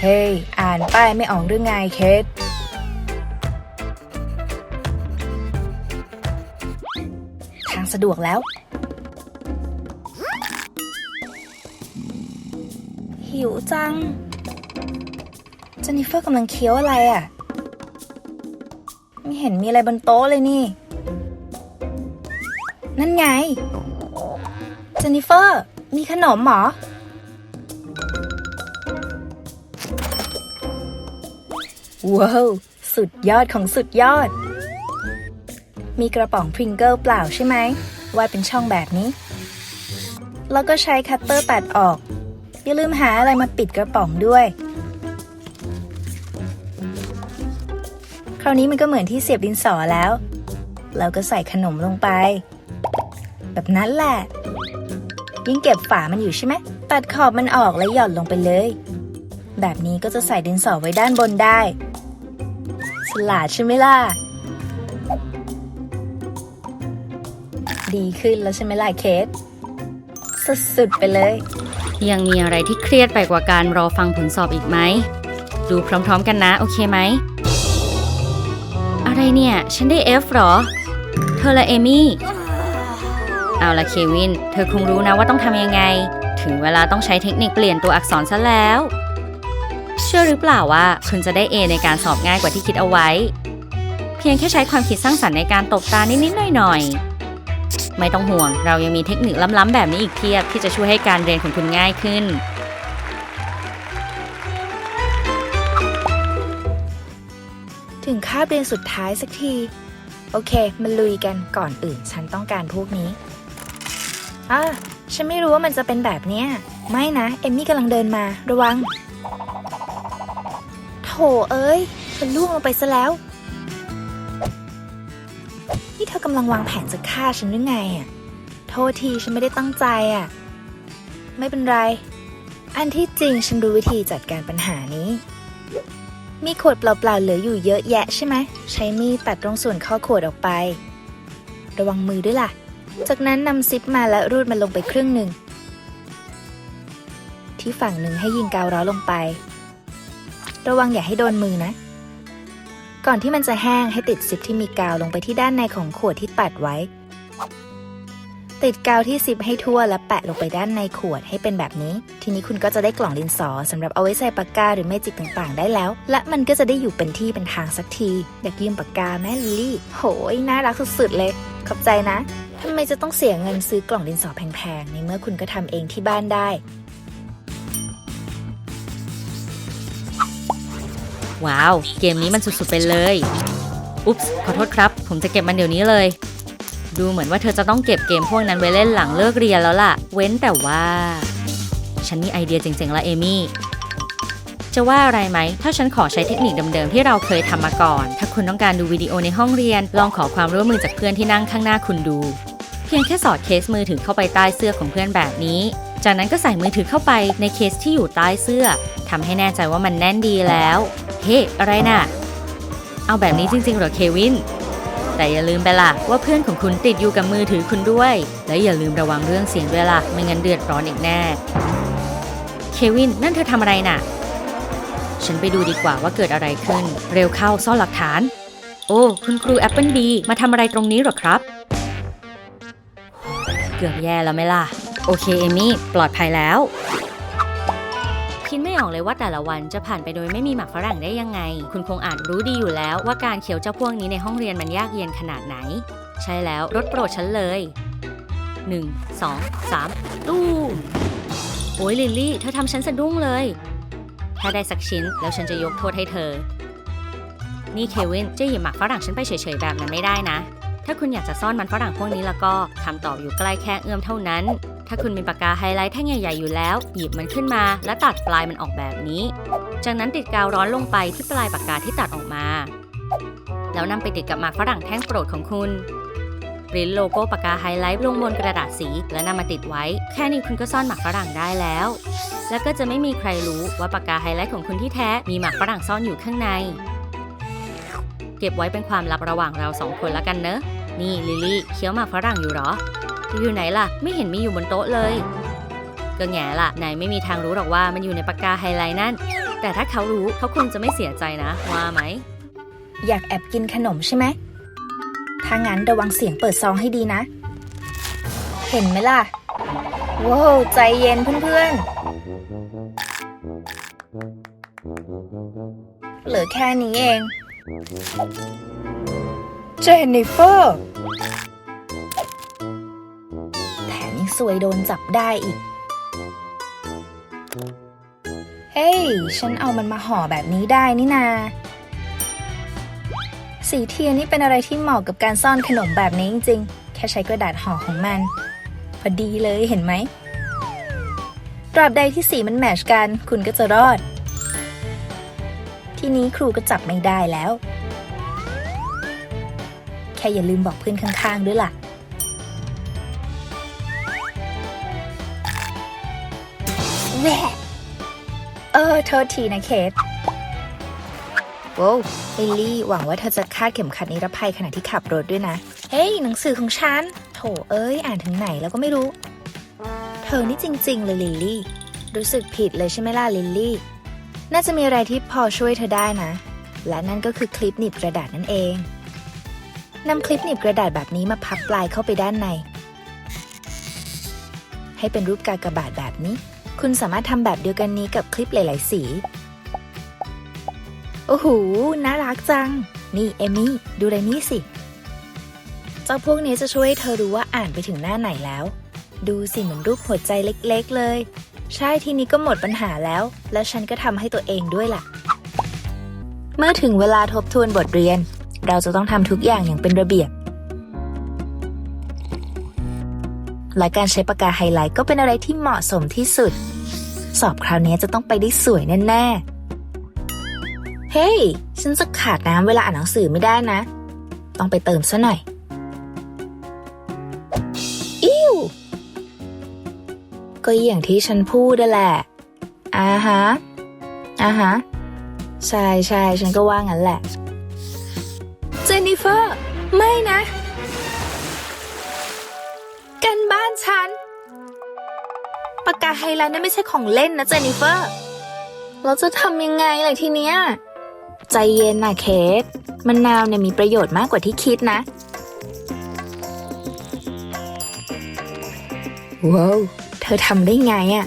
เฮ้ย อ่านป้ายไม่ออกหรือไงเคสทางสะดวกแล้ว หิวจังเจนนิเฟอร์กำลังเคี้ยวอะไรอะ ไม่เห็นมีอะไรบนโต๊ะเลยนี่ นั่นไง เจนนิเฟอร์ มีขนมหรอ ว้าว สุดยอดของสุดยอด มีกระป๋องพริงเกิลเปล่าใช่ไหมวาดเป็นช่องแบบนี้ แล้วก็ใช้คัตเตอร์ตัดออก อย่าลืมหาอะไรมาปิดกระป๋องด้วย คราวนี้มันก็เหมือนที่เสียบดินสอแล้วเราก็ใส่ขนมลงไป แบบนั้นแหละ ยิ่งเก็บฝามันอยู่ใช่ไหม ตัดขอบมันออกแล้วหย่อนลงไปเลย แบบนี้ก็จะใส่ดินสอไว้ด้านบนได้ ลาดใช่ไหมล่ะ ดีขึ้นแล้วใช่ไหมล่ะเคสสุดๆไปเลย ยังมีอะไรที่เครียดไปกว่าการรอฟังผลสอบอีกไหม ดูพร้อมๆกันนะ โอเคไหม อะไรเนี่ย ฉันได้ F หรอ เธอละเอมี่ เอาละเควิน เธอคงรู้นะว่าต้องทำยังไง ถึงเวลาต้องใช้เทคนิคเปลี่ยนตัวอักษรซะแล้ว เชื่อหรือเปล่าว่าคุณจะได้ A ในการสอบง่ายกว่าที่คิดเอาไว้ เพียงแค่ใช้ความคิดสร้างสรรค์ในการตบตานิดๆหน่อยๆ ไม่ต้องห่วง เรายังมีเทคนิคล้ำๆแบบนี้อีกเพียบที่จะช่วยให้การเรียนของคุณง่ายขึ้น ถึงคาบเรียนสุดท้ายสักที โอเคมาลุยกันก่อนอื่น ฉันต้องการพวกนี้อะฉันไม่รู้ว่ามันจะเป็นแบบเนี้ย ไม่นะ เอมมี่กำลังเดินมา ระวัง เอ้ยเธอล่วงลงไปซะแล้ว นี่เธอกำลังวางแผนจะฆ่าฉันหรือไงอะ โทษทีฉันไม่ได้ตั้งใจอะ ไม่เป็นไร อันที่จริงฉันรู้วิธีจัดการปัญหานี้ มีขวดเปล่าๆเหลืออยู่เยอะแยะใช่ไหม ใช้มีดตัดตรงส่วนข้อขวดออกไป ระวังมือด้วยล่ะ จากนั้นนำซิปมาและรูดมันลงไปครึ่งหนึ่งที่ฝั่งหนึ่งให้ยิงกาวร้อนลงไป ระวังอย่าให้โดนมือนะ ก่อนที่มันจะแห้งให้ติดซิปที่มีกาวลงไปที่ด้านในของขวดที่ตัดไว้ ติดกาวที่ซิปให้ทั่วและแปะลงไปด้านในขวดให้เป็นแบบนี้ ทีนี้คุณก็จะได้กล่องดินสอสำหรับเอาไว้ใส่ปากกาหรือเมจิกต่างๆ ได้แล้ว และมันก็จะได้อยู่เป็นที่เป็นทางสักทีอยากยืมปากกาแม่ลิลลี่โหยน่ารักสุดๆเลย ขอบใจนะทำไมจะต้องเสียเงินซื้อกล่องดินสอแพงๆในเมื่อคุณก็ทำเองที่บ้านได้ ว้าว เกมนี้มันสุดๆไปเลย อุ๊ปส์ขอโทษครับ ผมจะเก็บมันเดี๋ยวนี้เลย ดูเหมือนว่าเธอจะต้องเก็บเกมพวกนั้นไว้เล่นหลังเลิกเรียนแล้วล่ะ เว้นแต่ว่า ฉันมีไอเดียเจ๋งๆละเอมี่จะว่าอะไรไหม ถ้าฉันขอใช้เทคนิคเดิมๆที่เราเคยทำมาก่อน ถ้าคุณต้องการดูวิดีโอในห้องเรียน ลองขอความร่วมมือจากเพื่อนที่นั่งข้างหน้าคุณดู เพียงแค่สอดเคสมือถือเข้าไปใต้เสื้อของเพื่อนแบบนี้ จากนั้นก็ใส่มือถือเข้าไปในเคสที่อยู่ใต้เสื้อทำให้แน่ใจว่ามันแน่นดีแล้ว เฮ้ อะไรน่ะ เอาแบบนี้จริงๆหรอเควิน แต่อย่าลืมไปล่ะว่าเพื่อนของคุณติดอยู่กับมือถือคุณด้วย และอย่าลืมระวังเรื่องเสียงด้วยล่ะไม่งั้นเดือดร้อนอีกแน่ เควินนั่นเธอทำอะไรน่ะ ฉันไปดูดีกว่าว่าเกิดอะไรขึ้น เร็วเข้าซ่อนหลักฐาน โอ้ คุณครูแอปเปิลบีมาทำอะไรตรงนี้หรอครับ เกือบแย่แล้วไหมล่ะ โอเคเอมี่ปลอดภัยแล้ว ออกเลยว่าแต่ละวันจะผ่านไปโดยไม่มีหมักฝรั่งได้ยังไง คุณคงอาจรู้ดีอยู่แล้วว่าการเคี้ยวเจ้าพวกนี้ในห้องเรียนมันยากเย็นขนาดไหน ใช่แล้วรถโปรดฉันเลย 1 2 3ตู้โอ้ยลิลลี่ เธอทำฉันสะดุ้งเลย ถ้าได้สักชิ้นแล้วฉันจะยกโทษให้เธอ นี่เควินจะหยิบหมักฝรั่งฉันไปเฉยๆแบบนั้นไม่ได้นะ ถ้าคุณอยากจะซ่อนมันฝรั่งพวกนี้แล้วก็คำตอบอยู่ใกล้แค่เอื้อมเท่านั้น ถ้าคุณมีปากกาไฮไลท์แท่งใหญ่ๆอยู่แล้ว หยิบมันขึ้นมา และตัดปลายมันออกแบบนี้ จากนั้นติดกาวร้อนลงไปที่ปลายปากกาที่ตัดออกมา แล้วนำไปติดกับหมากฝรั่งแท่งโปรดของคุณปริ้นโลโก้ปากกาไฮไลท์ลงบนกระดาษสีแล้วนำมาติดไว้ แค่นี้คุณก็ซ่อนหมากฝรั่งได้แล้ว แล้วก็จะไม่มีใครรู้ว่าปากกาไฮไลท์ของคุณที่แท้มีหมากฝรั่งซ่อนอยู่ข้างใน เก็บไว้เป็นความลับระหว่างเราสองคนละกันเนอะ นี่ลิลลี่เคี้ยวหมากฝรั่งอยู่หรอ อยู่ไหนล่ะ ไม่เห็นมีอยู่บนโต๊ะเลย ก็แง่ล่ะนายไม่มีทางรู้หรอกว่ามันอยู่ในปากกาไฮไลท์นั่น แต่ถ้าเขารู้เขาคงจะไม่เสียใจนะ ว่าไหม อยากแอบกินขนมใช่ไหมถ้างั้นระวังเสียงเปิดซองให้ดีนะ เห็นไหมล่ะว้าวใจเย็นเพื่อนๆ เหลือแค่นี้เอง เจนนิเฟอร์ สวยโดนจับได้อีก เฮ้ย ฉันเอามันมาห่อแบบนี้ได้นี่นา สีเทียนนี่เป็นอะไรที่เหมาะกับการซ่อนขนมแบบนี้จริงๆ แค่ใช้กระดาษห่อของมัน พอดีเลยเห็นไหม ตราบใดที่สีมันแมชกัน คุณก็จะรอด ทีนี้ครูก็จับไม่ได้แล้ว แค่อย่าลืมบอกเพื่อนข้างๆด้วยล่ะ เออ โทษทีนะเคทโว้วลิลลี่ หวังว่าเธอจะคาดเข็มขัดนิรภัยขณะที่ขับรถด้วยนะ เฮ้ย หนังสือของฉัน โถเอ้ย อ่านถึงไหนแล้วก็ไม่รู้ เธอนี่จริง ๆ เลยลิลลี่ รู้สึกผิดเลยใช่ไหมล่ะลิลลี่ น่าจะมีอะไรที่พอช่วยเธอได้นะ และนั่นก็คือคลิปหนีบกระดาษนั่นเองนำคลิปหนีบกระดาษแบบนี้มาพับปลายเข้าไปด้านใน ให้เป็นรูปกากบาทแบบนี้ คุณสามารถทำแบบเดียวกันนี้กับคลิปหลาย ๆ สี โอ้โห น่ารักจัง นี่เอมี่ ดูอะไรนี่สิ เจ้าพวกนี้จะช่วยเธอรู้ว่าอ่านไปถึงหน้าไหนแล้ว ดูสิเหมือนรูปหัวใจเล็ก ๆ เลย ใช่ทีนี้ก็หมดปัญหาแล้ว และฉันก็ทำให้ตัวเองด้วยล่ะ เมื่อถึงเวลาทบทวนบทเรียน เราจะต้องทำทุกอย่างอย่างเป็นระเบียบ และการใช้ปากกาไฮไลท์ก็เป็นอะไรที่เหมาะสมที่สุด สอบคราวนี้จะต้องไปได้สวยแน่ๆ เฮ้ย ฉันจะขาดน้ำเวลาอ่านหนังสือไม่ได้นะ ต้องไปเติมซะหน่อย อิ้วก็อย่างที่ฉันพูดแหละอ่าฮะอ่าฮะ ใช่ใช่ฉันก็ว่างั้นแหละ เจนนิเฟอร์ ไม่นะ ปากกาไฮไลท์นั่นไม่ใช่ของเล่นนะเจนนิเฟอร์ เราจะทำยังไงล่ะทีเนี้ย ใจเย็นนะเคสมะนาวเนี่ยมีประโยชน์มากกว่าที่คิดนะ ว้าว เธอทำได้ไงอะ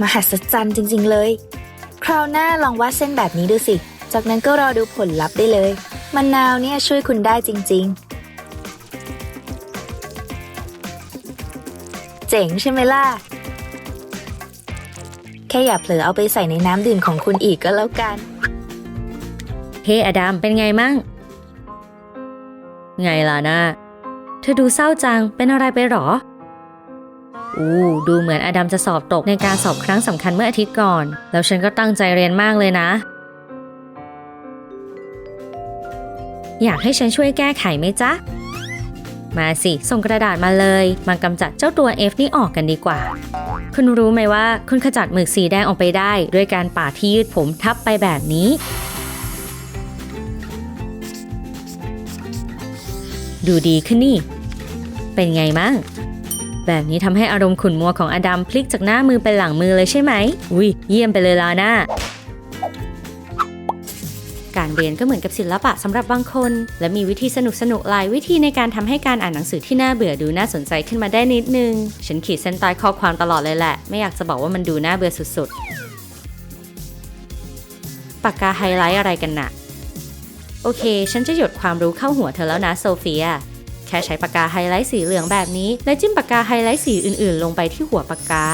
มหัศจรรย์จริง ๆเลย คราวหน้าลองวาดเส้นแบบนี้ดูสิ จากนั้นก็รอดูผลลัพธ์ได้เลยมะนาวเนี่ยช่วยคุณได้จริง ๆ เจ๋งใช่ไหมล่ะ แค่อย่าเผลอเอาไปใส่ในน้ำดื่มของคุณอีกก็แล้วกัน เฮ้อดัมเป็นไงมั่ง ไงล่ะนะเธอดูเศร้าจังเป็นอะไรไปหรอ อู้ดูเหมือนอดัมจะสอบตกในการสอบครั้งสำคัญเมื่ออาทิตย์ก่อน แล้วฉันก็ตั้งใจเรียนมากเลยนะ อยากให้ฉันช่วยแก้ไขไหมจ๊ะ มาสิ ส่งกระดาษมาเลยมากำจัดเจ้าตัว F นี่ออกกันดีกว่า คุณรู้ไหมว่าคุณขจัดหมึกสีแดงออกไปได้ ด้วยการปาดที่ยืดผมทับไปแบบนี้ ดูดีขึ้นนี่ เป็นไงมั่งแบบนี้ทำให้อารมณ์ขุ่นมัวของอดัมพลิกจากหน้ามือเป็นหลังมือเลยใช่ไหมอุ้ยเยี่ยมไปเลยลาน่า การเรียนก็เหมือนกับศิลปะสำหรับบางคน และมีวิธีสนุกสนุกๆหลายวิธีในการทำให้การอ่านหนังสือที่น่าเบื่อดูน่าสนใจขึ้นมาได้นิดนึง ฉันขีดเส้นใต้ข้อความตลอดเลยแหละ ไม่อยากจะบอกว่ามันดูน่าเบื่อสุดๆ ปากกาไฮไลท์อะไรกันน่ะ โอเค ฉันจะหยดความรู้เข้าหัวเธอแล้วนะโซเฟียแค่ใช้ปากกาไฮไลท์สีเหลืองแบบนี้ และจิ้มปากกาไฮไลท์สีอื่นๆ ลงไปที่หัวปากกา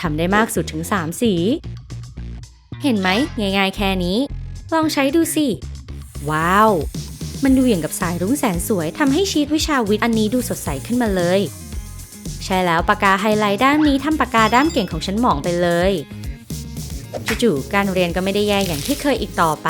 ทำได้มากสุดถึง 3 สี เห็นไหม ง่ายๆแค่นี้ ลองใช้ดูสิ ว้าว มันดูอย่างกับสายรุ้งแสนสวยทำให้ชีตวิชาวิทย์อันนี้ดูสดใสขึ้นมาเลย ใช่แล้วปากกาไฮไลท์ด้านนี้ทำปากกาด้ามเก่งของฉันหมองไปเลยจู่ๆการเรียนก็ไม่ได้แย่อย่างที่เคยอีกต่อไป